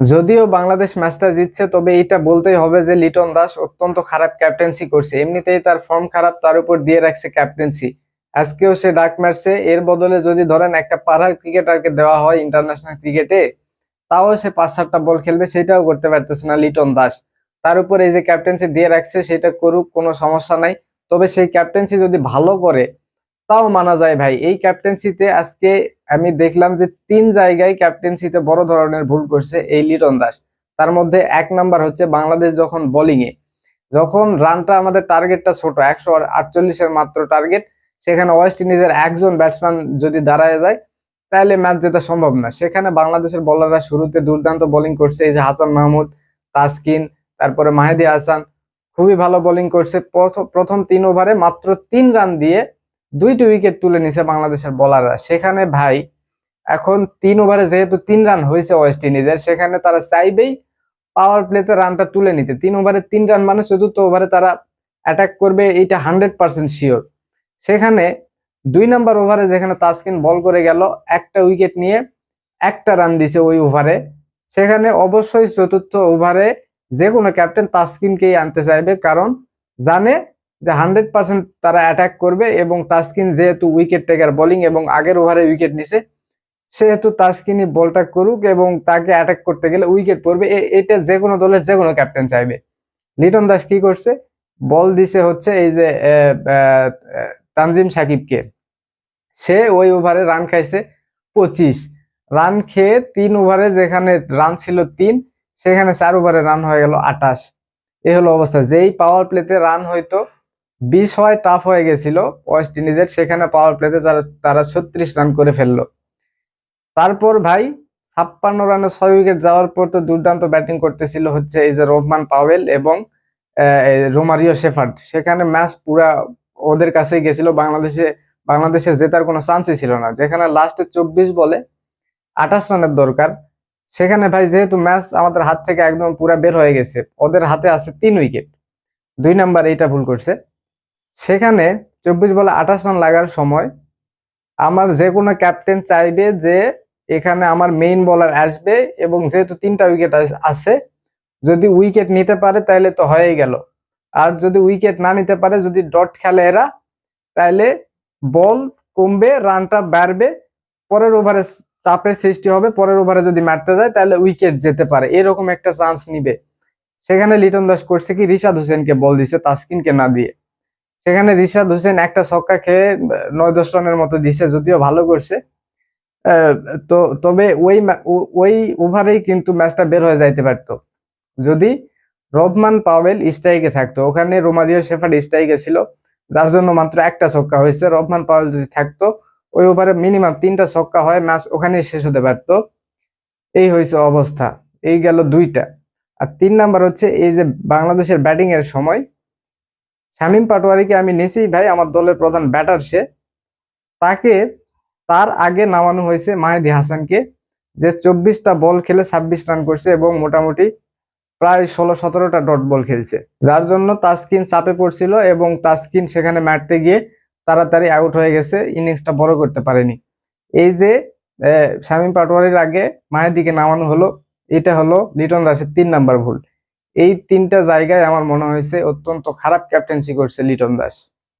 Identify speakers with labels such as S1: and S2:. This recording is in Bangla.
S1: যদিও বাংলাদেশ ম্যাচটা জিতছে, তবে এটা বলতেই হবে যে লিটন দাস অত্যন্ত খারাপ ক্যাপ্টেন্সি করছে। এমনিতেই তার ফর্ম খারাপ, তার উপর দিয়ে রাখছে ক্যাপ্টেন্সি আজকেও সে ডাক মারছে, এর বদলে যদি ধরেন একটা পাড়ার ক্রিকেটারকে দেওয়া হয় ইন্টারন্যাশনাল ক্রিকেটে তাও সে পাঁচ সাতটা বল খেলবে, সেটাও করতে পারতেছে না লিটন দাস। তার উপর এই যে ক্যাপ্টেন্সি দিয়ে রাখছে, সেটা করুক, কোনো সমস্যা নাই। তবে সেই ক্যাপ্টেন্সি যদি ভালো করে তাও মানা যায় ভাই। এই ক্যাপ্টেন্সিতে আজকে আমি দেখলাম যে তিন জায়গায় ক্যাপ্টেন্সিতে বড় ধরনের ভুল করছে এই লিটন দাস। তার মধ্যে এক নাম্বার হচ্ছে বাংলাদেশ যখন বোলিং এ যখন রানটা আমাদের টার্গেটটা ছোট, একশো আটচল্লিশের মাত্র টার্গেট সেখানে ওয়েস্ট ইন্ডিজের একজন ব্যাটসম্যান যদি দাঁড়ায় যায়, তাহলে ম্যাচ জেতা সম্ভব না। সেখানে বাংলাদেশের বোলাররা শুরুতে দুর্দান্ত বোলিং করছে, এই যে হাসান মাহমুদ, তাসকিন, তারপরে মাহেদি হাসান, খুবই ভালো বোলিং করছে। প্রথম তিন ওভারে মাত্র তিন রান দিয়ে দুইটি উইকেট তুলে নিছে বাংলাদেশের বোলাররা সেখানে ভাই, এখন তিন ওভারে যেহেতু তিন রান হয়েছে ওয়েস্ট ইন্ডিজের সেখানে তারা চাইবেই পাওয়ার প্লেতে রানটা তুলে নিতে। তিন ওভারে তিন রান মানে চতুর্থ ওভারে তারা অ্যাটাক করবে, এইটা হান্ড্রেড পার্সেন্ট শিওর সেখানে দুই নাম্বার ওভারে যেখানে তাসকিন বল করে গেল, একটা উইকেট নিয়ে একটা রান দিছে ওই ওভারে সেখানে অবশ্যই চতুর্থ ওভারে যে কোনো ক্যাপ্টেন তাসকিনকেই আনতে চাইবে, কারণ জানে যে হান্ড্রেড পার্সেন্ট তারা অ্যাটাক করবে এবং তাসকিন যেহেতু উইকেট টেকার বোলিং এবং আগের ওভারে উইকেট নিছে, সেহেতু তাসকিনই বলটা করুক এবং তাকে অ্যাটাক করতে গেলে উইকেট পড়বে। এটা যে কোনো দলের যে কোনো ক্যাপ্টেন চাইবে। লিটন দাস কি করছে? বল দিছে হচ্ছে এই যে তানজিম সাকিবকে। সে ওই ওভারে রান খাইছে পঁচিশ। রান খেয়ে তিন ওভারে যেখানে রান ছিল তিন, সেখানে চার ওভারে রান হয়ে গেল আটাশ এ হলো অবস্থা। যেই পাওয়ার প্লেতে রান হয়তো বিশ হয় টাফ হয়ে গেছিল। ওয়েস্ট ইন্ডিজের সেখানে পাওয়ার প্লেতে তারা ছত্রিশ রান করে ফেলল। তারপর ভাই, ছাপ্পান্ন রানে ছয় উইকেট যাওয়ার পর তো দুর্দান্ত ব্যাটিং করতেছিল হচ্ছে এই যে রহমান পাওয়েল এবং রোমারিও শেফার্ড। সেখানে ম্যাচ পুরা ওদের কাছেই গেছিল। বাংলাদেশে, বাংলাদেশের জেতার কোনো চান্সই ছিল না। যেখানে লাস্টে চব্বিশ বলে, আঠাশ রানের দরকার। সেখানে ভাই যেহেতু ম্যাচ আমাদের হাত থেকে একদম পুরা বের হয়ে গেছে, ওদের হাতে আছে তিন উইকেট দুই নাম্বার এইটা ভুল করছে। সেখানে চব্বিশ বলে আঠাশ রান লাগার সময় আমার যে কোনো ক্যাপ্টেন চাইবে যে এখানে আমার মেইন বলার আসবে এবং যেহেতু তিনটা উইকেট আছে, যদি উইকেট নিতে পারে তাহলে তো হয়েই গেল। আর যদি উইকেট না নিতে পারে, যদি ডট খেলে এরা তাহলে বল কমবে, রানটা বাড়বে, পরের ওভারে চাপের সৃষ্টি হবে, পরের ওভারে যদি মারতে যায় তাহলে উইকেট যেতে পারে। এরকম একটা চান্স নিবে। সেখানে লিটন দাস করছে কি, রিশাদ হোসেনকে বল দিছে, তাসকিনকে না দিয়ে। সেখানে রিশাদ হোসেন একটা ছক্কা খেয়ে নয় দশ রানের মতো দিছে, যদিও ভালো করছে। তো, তবে ওই ওই ওভারেই কিন্তু ম্যাচটা বের হয়ে যাইতে পারতো। যদি রবমান পাওয়েল স্ট্রাইকে থাকতো, ওখানে রোমারিও শেফার্ড স্ট্রাইকে ছিল, যার জন্য মাত্র একটা ছক্কা হয়েছে। রবমান পাওয়েল যদি থাকতো, ওই ওভারে মিনিমাম তিনটা ছক্কা হয়, ম্যাচ ওখানেই শেষ হতে পারতো। এই হয়েছে অবস্থা। এই গেল দুইটা। আর তিন নাম্বার হচ্ছে, এই যে বাংলাদেশের ব্যাটিং এর সময় শামীম পাটোয়ারিকে আমি নিয়েছি ভাই, আমার দলের প্রধান ব্যাটার সে। তাকে তার আগে নামানো হয়েছে মাহেদি হাসানকে, যে চব্বিশটা বল খেলে ছাব্বিশ রান করছে এবং মোটামুটি প্রায় ষোলো সতেরোটা ডট বল খেলছে। যার জন্য তাসকিন চাপে পড়ছিল এবং তাসকিন সেখানে মারতে গিয়ে তাড়াতাড়ি আউট হয়ে গেছে ইনিংসটা বড় করতে পারেনি। এই যে শামীম পাটোয়ারির আগে মাহেদিকে নামানো হলো, এটা হলো লিটন দাসের তিন নাম্বার ভুল। এই তিনটা জায়গায় আমার মনে হয়েছে অত্যন্ত খারাপ ক্যাপ্টেন্সি করছে লিটন দাস।